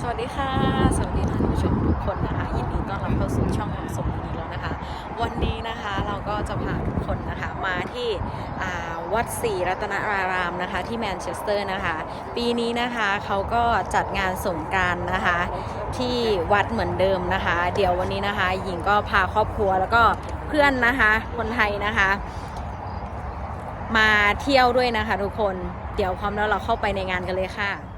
สวัสดีค่ะ สวัสดีท่านผู้ชมทุกคนนะคะยินดีต้อนรับเข้าสู่ช่องของสมนีแล้วนะคะ วันนี้นะคะเราก็จะพาทุกคนนะคะมาที่วัดศรีรัตนารารามนะคะ ที่แมนเชสเตอร์นะคะ ปีนี้นะคะเขาก็จัดงานสงการนะคะ ที่วัดเหมือนเดิมนะคะ เดี๋ยววันนี้นะคะหญิงก็พาครอบครัวแล้วก็เพื่อนนะคะ คนไทยนะคะ มาเที่ยวด้วยนะคะ ทุกคนเดี๋ยวพร้อมแล้วเราเข้าไปในงานกันเลยค่ะ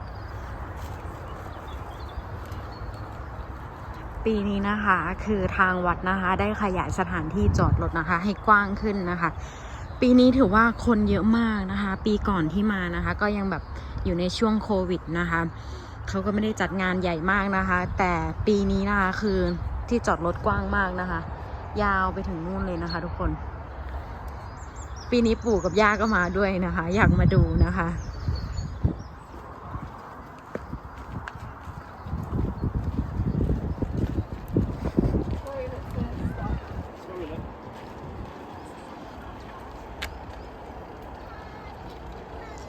ปีนี้นะคะ คือทางวัดนะคะ ได้ขยายสถานที่จอดรถนะคะ ให้กว้างขึ้นนะคะ ปีนี้ถือว่าคนเยอะมากนะคะ ปีก่อนที่มานะคะ ก็ยังแบบอยู่ในช่วงโควิดนะคะเขาก็ไม่ได้จัดงานใหญ่มากนะคะ แต่ปีนี้นะคะคือที่จอดรถกว้างมากนะคะ ยาวไปถึงนู่นเลยนะคะ ทุกคน ปีนี้ปู่กับย่าก็มาด้วยนะคะ อยากมาดูนะคะ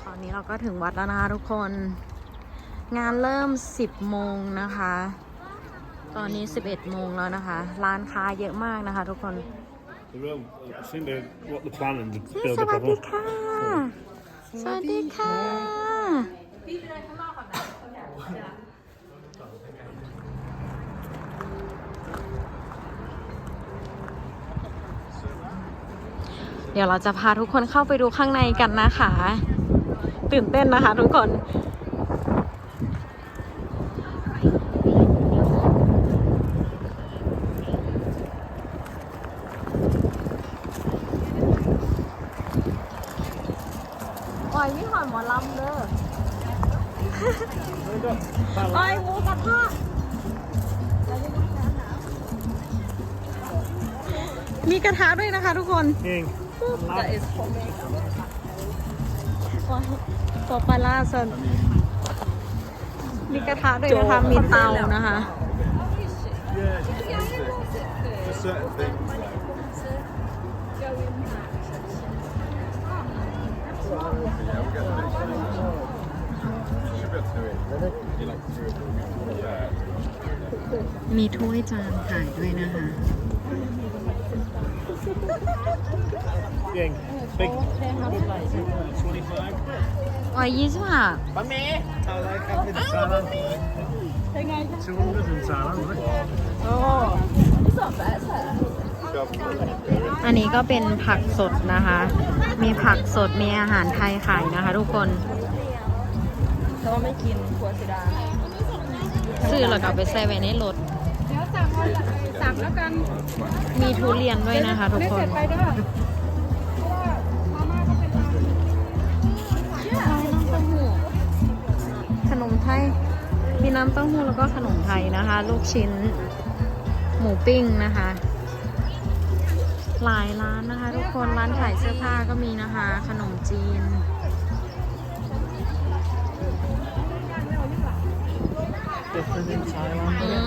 ตอนนี้เรา ก็ถึงวัดแล้วนะคะทุกคน งานเริ่ม 10 โมงนะคะ ตอนนี้ 11 โมงแล้วนะคะ ร้านค้าเยอะมากนะคะทุกคน The real, I think they what the plan and to ส build วั up ส a ดี whole. ค่ะ สวัสดีค่ะ เดี๋ยวเราจะพาทุกคนเข้าไปดูข้างในกันนะคะ ตื่นเต้นนะคะทุกคนปล่อยมีหอนหมอลำเด้อปล่อยหมูกระทะมีกระทะด้วยนะคะทุกคน King. ต่อไปล่าสุดมีกระทะด้วยนะคะ มีเตานะคะ For certain things. มีถ้วยจานขายด้วยนะคะ King. Big. Twenty-five. อ๋อยยี่สิบห้า I like having the salad. Two hundred and salad, isn't it? อันนี้ก็เป็นผักสดนะคะ มีผักสด มีอาหารไทยขายนะคะทุกคนแต่ว่าไม่กินครัวเสียดาย ซื้อแล้วก็เอาไปใส่ไว้ในรถ เดี๋ยวสั่งวันละสั่งแล้วกันมีทุเรียนด้วยนะคะทุกไม่คเสร็น จไปเด้อเพราะว่ามาม่าก็เป็นขนมไทย มีน้ำเต้าหู้แล้วก็ขนมไทยนะคะ ลูกชิ้น หมูปิ้งนะคะ หลายร้านนะคะ ทุกคนร้านขายเสื้อผ้าก็มีนะคะ ขนมจีน Different in Thailand. อืม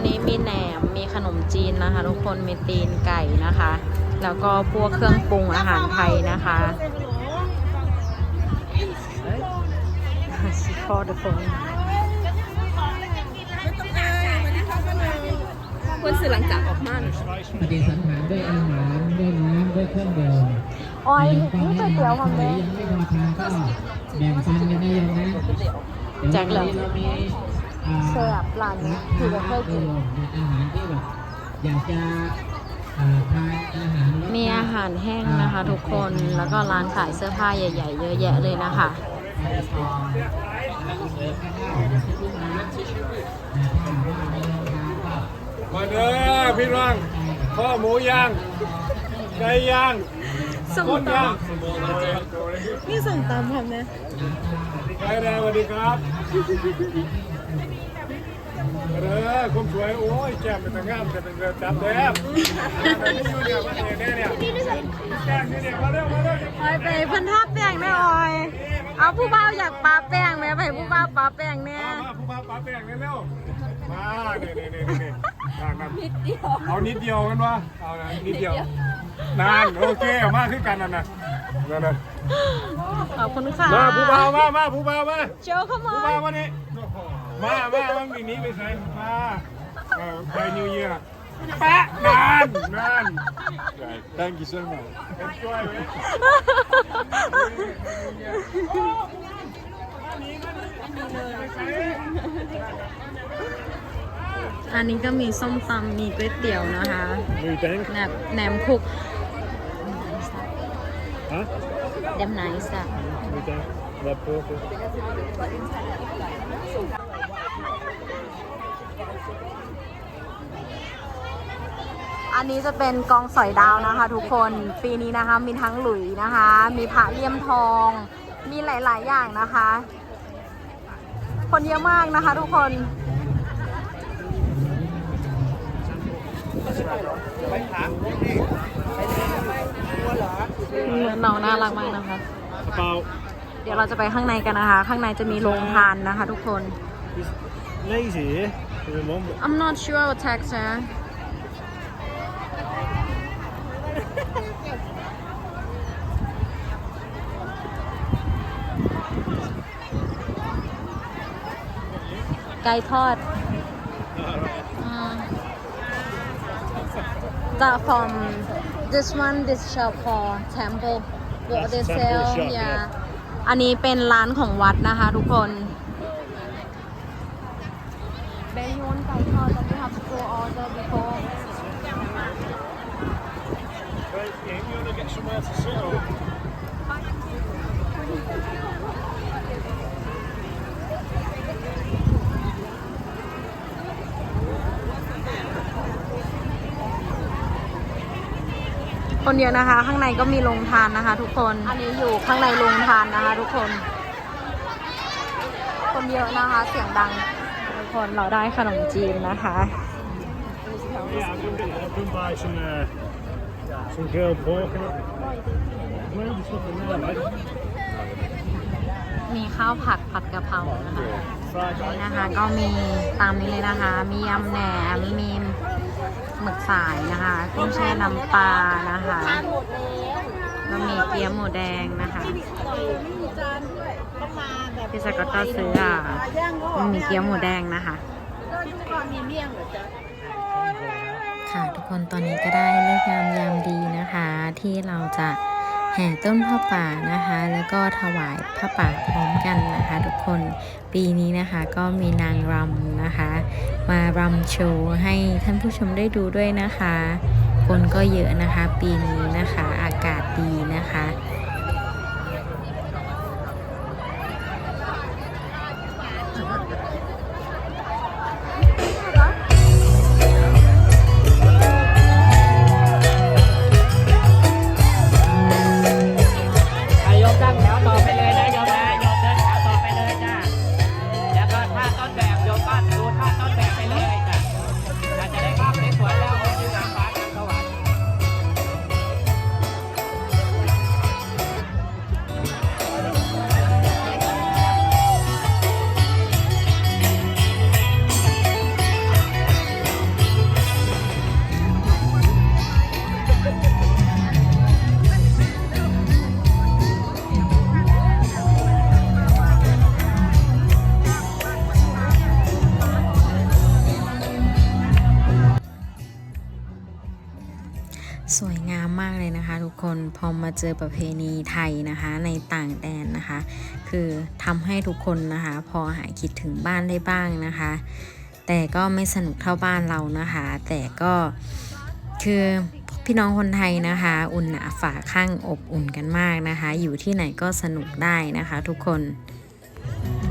อันนี้มีแหนม มีขนมจีนนะคะ ทุกคน มีตีนไก่นะคะ แล้วก็พวกเครื่องปรุงอาหารไทยนะคะชิคอทุกคนคนสื่อหลังจากออกมาปฏิสันฐานด้วยอาหารด้วยน้ำด้วยเครื่องดื่มออยยังนี่ก๋วยเตี๋ยวหอมใคแดรงยังไม่พอทานก็แบ่งปันกันได้ยังนะแจกเหรอดี๋ยววันนี้เรามีอ่า แซ่บร้านนี้ถือว่าเคยกินอาหารที่แบบอยากจะมีอาหารแห้งนะคะทุกคนแล้วก็ร้านขายเสื้อผ้าใหญ่ ๆ เยอะแยะเลยนะคะมาเด้อพี่น้องข้อหมูย่างไก่ย่างสมต้นตย่างนี่ส้มตำทำนี่ยไปแดงสวัสดีครับ เด้อคุณสวย โอ้ยแก้มเป็นตะงามแต่เป็นเรือจับแดบนี่อยู่เนี่ยมาเนี่ยเนี่ยแก้มนี่เนี่ยมาเร็วมาเร็วออยไปเพิ่นทาแป้งแน่ออย เอาผู้บ่าวอยากปาแป้งไหมไปผู้บ่าวปาแป้งแน่มามาผู้พาปลาแป้งเร็วๆมาเนี่ยเนี่ยเนี่ยเนี่ยนิดเดียวเอานิดเดียวกันวะเอานะนิดเดียวนานโอเคเอามากขึ้นกันนั่นนะนั่นนะขอบคุณค่ะมาผู้บ่าวมามาผู้บ่าวมาโจเข้ามาผู้บ่าวมานี่ มามามันมีนี้ไปใส่มาเออไปนิวเยียร์แปะนานนาน Thank you so much. enjoy เว้ยอันนี้ก็มีส้มตำมีก๋วยเตี๋ยวนะคะ Nu denk แหนบแหนมคุก Huh? เดมไนส์อะ Nu denk Wat poker. อันนี้จะเป็นกองสอยดาวนะคะ ทุกคนปีนี้นะคะมีทั้งหลุยนะคะ มีพระเลี่ยมทอง มีหลาย ๆ อย่างนะคะ คนเยอะมากนะคะ ทุกคนน้องน่ารักมากนะคะ Gebouw เดี๋ยวเราจะไปข้างในกันนะคะ ข้างในจะมีโรงทานนะคะ ทุกคน is lezen hier. In de mond. I'm not sure what text นะไก่ทอดอืม the from this one this shop for temple what they Temple sell shop, yeah yeah. อันนี้เป็นร้านของวัดนะคะทุกคน เบยอนไก่ทอด but we have to go order before Hey, you want to get somewhere to sit or? คนเดียวนะคะ ข้างในก็มีโรงทานนะคะ ทุกคน อันนี้อยู่ข้างในโรงทานนะคะ ทุกคน คนเยอะนะคะ เสียงดัง ทุกคนเราได้ขนมจีนนะคะ Yeah, I'm going to come buy some uh, some grilled pork. and that. Where the stuff in there, mate? มีข้าวผัดผัดกะเพรานะคะ Fried นี่ rice. นะคะก็มีตามนี้เลยนะคะ มียำแหนมมีหมึกสายนะคะกุ้งแช่น้ำปลานะคะแล้วมีเกี๊ยวหมูแดงนะคะพี่สกอตก็ซื้ออะมีเกี๊ยวหมูแดงนะคะ ค่ะทุกคนตอนนี้ก็ได้เลิกงามยามดีนะคะ ที่เราจะแห่ต้นผ้าป่านะคะ แล้วก็ถวายผ้าป่าพร้อมกันนะคะ ทุกคนปีนี้นะคะก็มีนางรำนะคะ มารำโชว์ให้ท่านผู้ชมได้ดูด้วยนะคะ คนก็เยอะนะคะ ปีนี้นะคะอากาศดี อมาเจอประเพณีไทยนะคะในต่างแดนนะคะ คือทำให้ทุกคนนะคะ พอหายคิดถึงบ้านได้บ้างนะคะ แต่ก็ไม่สนุกเท่าบ้านเรานะคะ แต่ก็คือพี่น้องคนไทยนะคะ อุ่นหนาฝาข้างอบอุ่นกันมากนะคะ อยู่ที่ไหนก็สนุกได้นะคะ ทุกคน Michael, you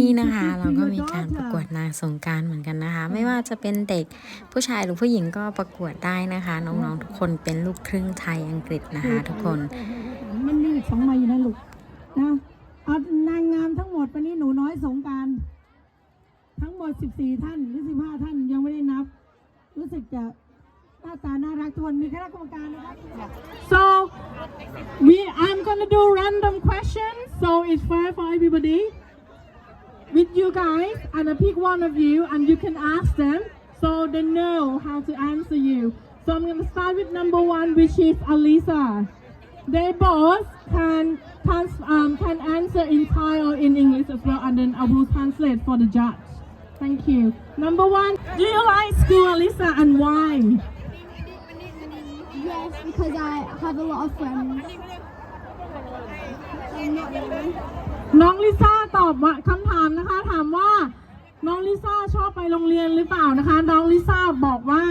นี่นะคะเราก็มีการประกวดนางสงกรารเหมือนกันนะคะ ไม่ว่าจะเป็นเด็กผู้ชายหรือผู้หญิงก็ประกวดได้นะคะ น้องๆทุกคนเป็นลูกครึ่งไทยอังกฤษนะคะ ทุกคนมันมีอีกสองใบอยู่นะลูกนะเอานางงามทั้งหมดวันนี้หนูน้อยสงกรารทั้งหมด 14 ท่านหรือ 15 ท่านยังไม่ได้นับ รู้สึกจะหน้าตาน่ารักทุกคนมีคณะกรรมการนะครับ So we I'm gonna do random questions. So it's fair for everybody. With you guys, and I pick one of you, and you can ask them, so they know how to answer you. So I'm gonna start with number one, which is Alisa. They both can um, can answer in Thai or in English as well, and then I will translate for the judge. Thank you. Number one, do you like school, Alisa, and why? Yes, because I have a lot of friends. น้องลิซ่าตอบว่าคำถามนะคะ ถามว่า น้องลิซ่าชอบไปโรงเรียนหรือเปล่านะคะ น้องลิซ่าบอกว่า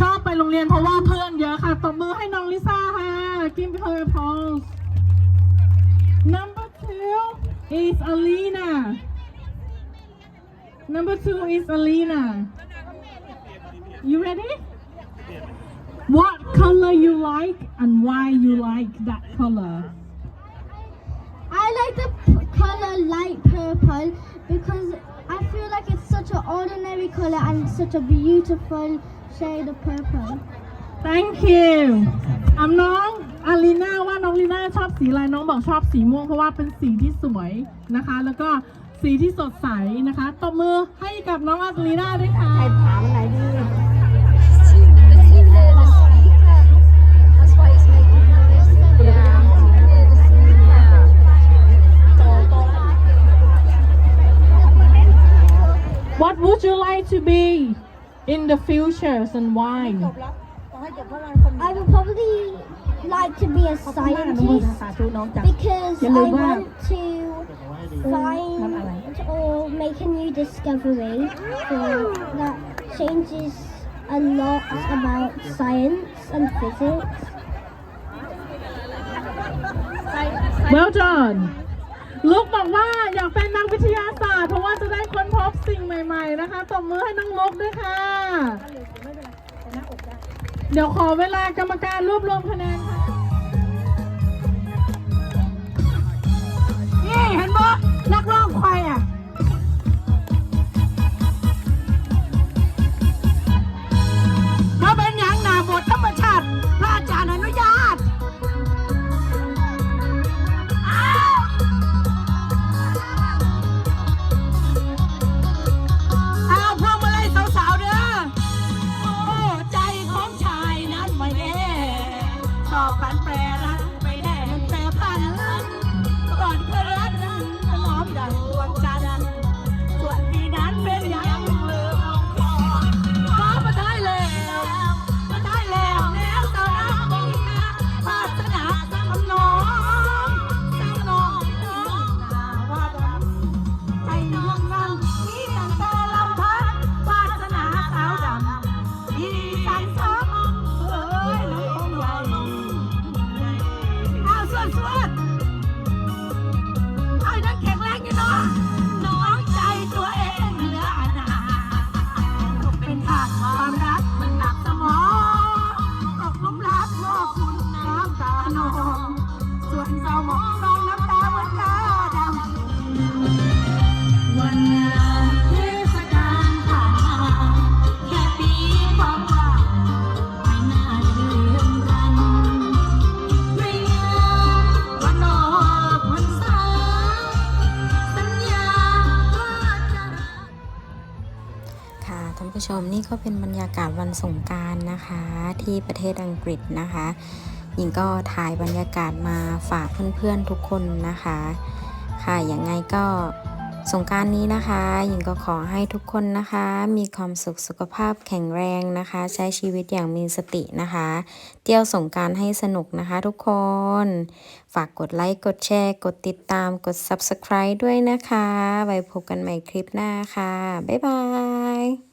ชอบไปโรงเรียนเพราะว่าเพื่อนเยอะค่ะตบมือให้น้องลิซ่าค่ะ Give her a pause Number two is Alina Number two is Alina You ready What color you like and why you like that color I like the color light purple because I feel like it's such an ordinary color and such a beautiful shade of purple. Thank you อำน้องอาลีน่าว่าน้องลีน่าชอบสีอะไรน้องบอกชอบสีม่วงเพราะว่าเป็นสีที่สวยนะคะ แล้วก็สีที่สดใสนะคะตบมือให้กับน้องอาลีน่าด้วยค่ะ the futures and why I would probably like to be a ขอบคุณมากอนุโมทนา scientist สาธุน้องจ้ะ because I อย่าลืมว่า want to find or make a new discovery so that changes a lot about science and physics. Well done ลูกบอกว่าอยากเป็นนักวิทยาศาสตร์ เพราะว่าจะได้ค้นพบสิ่งใหม่ๆนะคะตบมือให้น้องลูกด้วยค่ะ เดี๋ยวขอเวลากรรมการรวบรวมคะแนนค่ะนี่เห็นบ่นักร้องควายอะ ผู้ชมนี่ก็เป็นบรรยากาศวันสงการนะคะ ที่ประเทศอังกฤษนะคะหญิงก็ถ่ายบรรยากาศมาฝากเพื่อนๆทุกคนนะคะ ค่ะอย่างไงก็สงการนี้นะคะหญิงก็ขอให้ทุกคนนะคะ มีความสุขสุขภาพแข็งแรงนะคะ ใช้ชีวิตอย่างมีสตินะคะ เที่ยวสงการให้สนุกนะคะทุกคน ฝากกดไลค์กดแชร์ กดติดตามกด subscribe ด้วยนะคะ ไว้พบกันใหม่คลิปหน้าค่ะ บ๊ายบาย